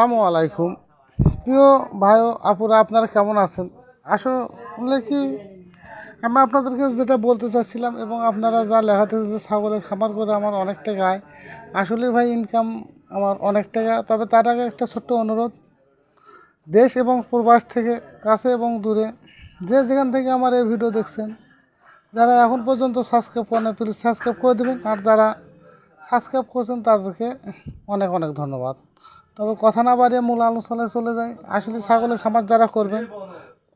আসসালামু আলাইকুম। প্রিয় ভাই আপুরা, আপনারা কেমন আছেন? আসলে কি, আমি আপনাদেরকে যেটা বলতে চাচ্ছিলাম এবং আপনারা যা লেখাতে যে ছাগলের খামার করে আমার অনেক টাকা আয় আসলে ভাই ইনকাম আমার অনেক টাকা। তবে তার আগে একটা ছোট্ট অনুরোধ। দেশ এবং প্রবাস থেকে কাছে এবং দূরে যে যেখান থেকে আমার এই ভিডিও দেখছেন, যারা এখন পর্যন্ত সাবস্ক্রাইব করেন প্লিজ সাবস্ক্রাইব করে দেবেন। আর যারা সাবস্ক্রাইব করছেন তাদেরকে অনেক অনেক ধন্যবাদ। তবে কথা না বাড়িয়ে মূল আলোচনায় চলে যায় আসলে ছাগলের খামার যারা করবেন,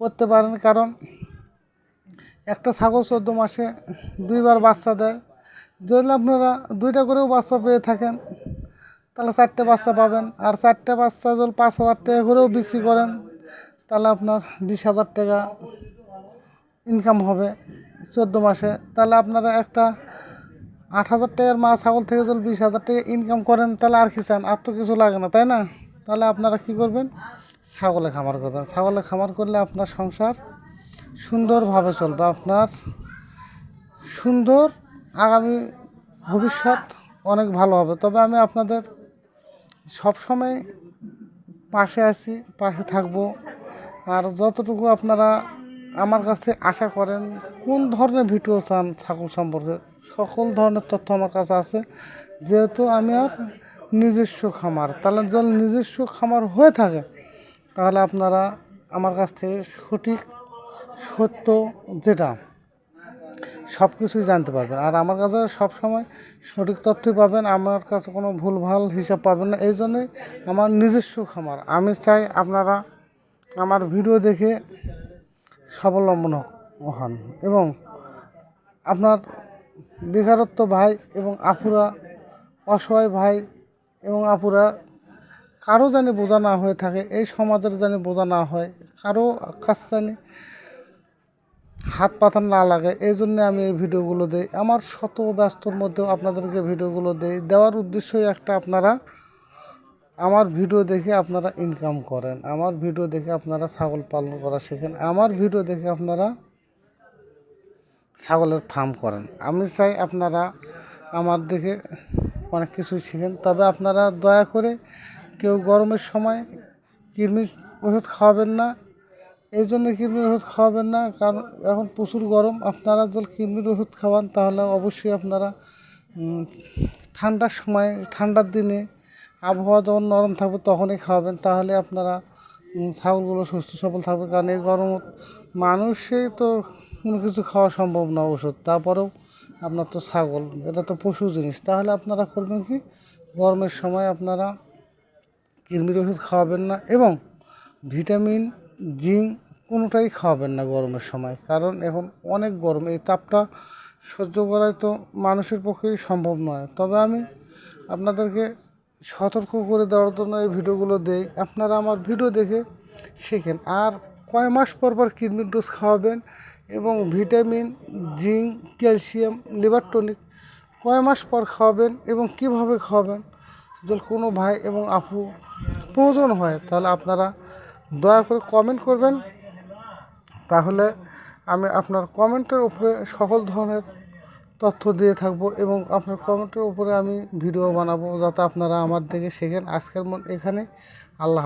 করতে পারেন। কারণ একটা ছাগল চোদ্দ মাসে দুইবার বাচ্চা দেয়। যদি আপনারা দুইটা করেও বাচ্চা পেয়ে থাকেন, তাহলে চারটে বাচ্চা পাবেন। আর চারটে বাচ্চা যদি পাঁচ হাজার টাকা করেও বিক্রি করেন, তাহলে আপনার বিশ হাজার টাকা ইনকাম হবে চোদ্দ মাসে। তাহলে আপনারা একটা আট হাজার টাকার মা ছাগল থেকে যদি বিশ হাজার টাকা ইনকাম করেন, তাহলে আর কি চান? আর তো কিছু লাগে না, তাই না? তাহলে আপনারা কি করবেন? ছাগলে খামার করবেন। ছাগলে খামার করলে আপনার সংসার সুন্দরভাবে চলবে। আপনার সুন্দর আগামী ভবিষ্যৎ অনেক ভালো হবে। তবে আমি আপনাদের সবসময় পাশে আছি, পাশে থাকব। আর যতটুকু আপনারা আমার কাছে আশা করেন, কোন ধরনের ভিডিও চান ছাগল সম্পর্কে? সকল ধরনের তথ্য আমার কাছে আছে। যেহেতু আমি আর নিজস্ব খামার, তাহলে যদি নিজস্ব খামার হয়ে থাকে, তাহলে আপনারা আমার কাছ থেকে সঠিক সত্য যেটা সব কিছুই জানতে পারবেন। আর আমার কাছে সব সময় সঠিক তথ্যই পাবেন, আমার কাছে কোনো ভুলভাল হিসাব পাবেন না। এই জন্যই আমার নিজস্ব খামার। আমি চাই আপনারা আমার ভিডিও দেখে স্বাবলম্বন হন এবং আপনার বেকারত্ব ভাই এবং আপুরা অসহায় ভাই এবং আপুরা কারও জানি বোঝা না হয়ে থাকে, এই সমাজের জানি বোঝা না হয়, কারও কাছ জানি হাত পাতা না লাগে, এই জন্য আমি এই ভিডিওগুলো দিই। আমার শত ব্যস্তর মধ্যেও আপনাদেরকে ভিডিওগুলো দিই। দেওয়ার উদ্দেশ্যই একটা আপনারা আমার ভিডিও দেখে আপনারা ইনকাম করেন, আমার ভিডিও দেখে আপনারা ছাগল পালন করা শেখেন, আমার ভিডিও দেখে আপনারা ছাগলের ফার্ম করেন। আমি চাই আপনারা আমার দেখে অনেক কিছুই শেখেন, তবে আপনারা দয়া করে কেউ গরমের সময় কৃমির ওষুধ খাওয়াবেন না, এই জন্য কৃমির ওষুধ খাওয়াবেন না, কারণ এখন প্রচুর গরম, আপনারা যদি কৃমির ওষুধ খাওয়ান তাহলে অবশ্যই আপনারা ঠান্ডার সময়, ঠান্ডার দিনে আবহাওয়া যখন নরম থাকবে তখনই খাওয়াবেন। তাহলে আপনারা ছাগলগুলো সুস্থ সবল থাকবে। কারণ এই গরম মানুষই তো কোনো কিছু খাওয়া সম্ভব না ওষুধ তারপরেও আপনার তো ছাগল, এটা তো পশু জিনিস। তাহলে আপনারা করবেন কি? গরমের সময় আপনারা কৃমির ওষুধ খাওয়াবেন না এবং ভিটামিন, জিঙ্ক কোনোটাই খাওয়াবেন না গরমের সময়। কারণ এখন অনেক গরম, এই তাপটা সহ্য করাই তো মানুষের পক্ষেই সম্ভব নয়। তবে আমি আপনাদেরকে সতর্ক করে দেওয়ার জন্য এই ভিডিওগুলো দেই। আপনারা আমার ভিডিও দেখে শেখেন। আর কয় মাস পর পর কৃমির ডোজ খাওয়াবেন এবং vitamin, zinc, calcium, liver tonic কয় মাস পর খাওয়াবেন এবং কীভাবে খাওয়াবেন যদি কোনো ভাই এবং আপু প্রয়োজন হয়, তাহলে আপনারা দয়া করে কমেন্ট করবেন। তাহলে আমি আপনার কমেন্টের উপরে সকল ধরনের তথ্য দিয়ে থাকব এবং আপনার কমেন্টের উপরে আমি ভিডিও বানাবো যাতে আপনারা আমার দেখে শেখেন আজকের মন এখানে আল্লাহ।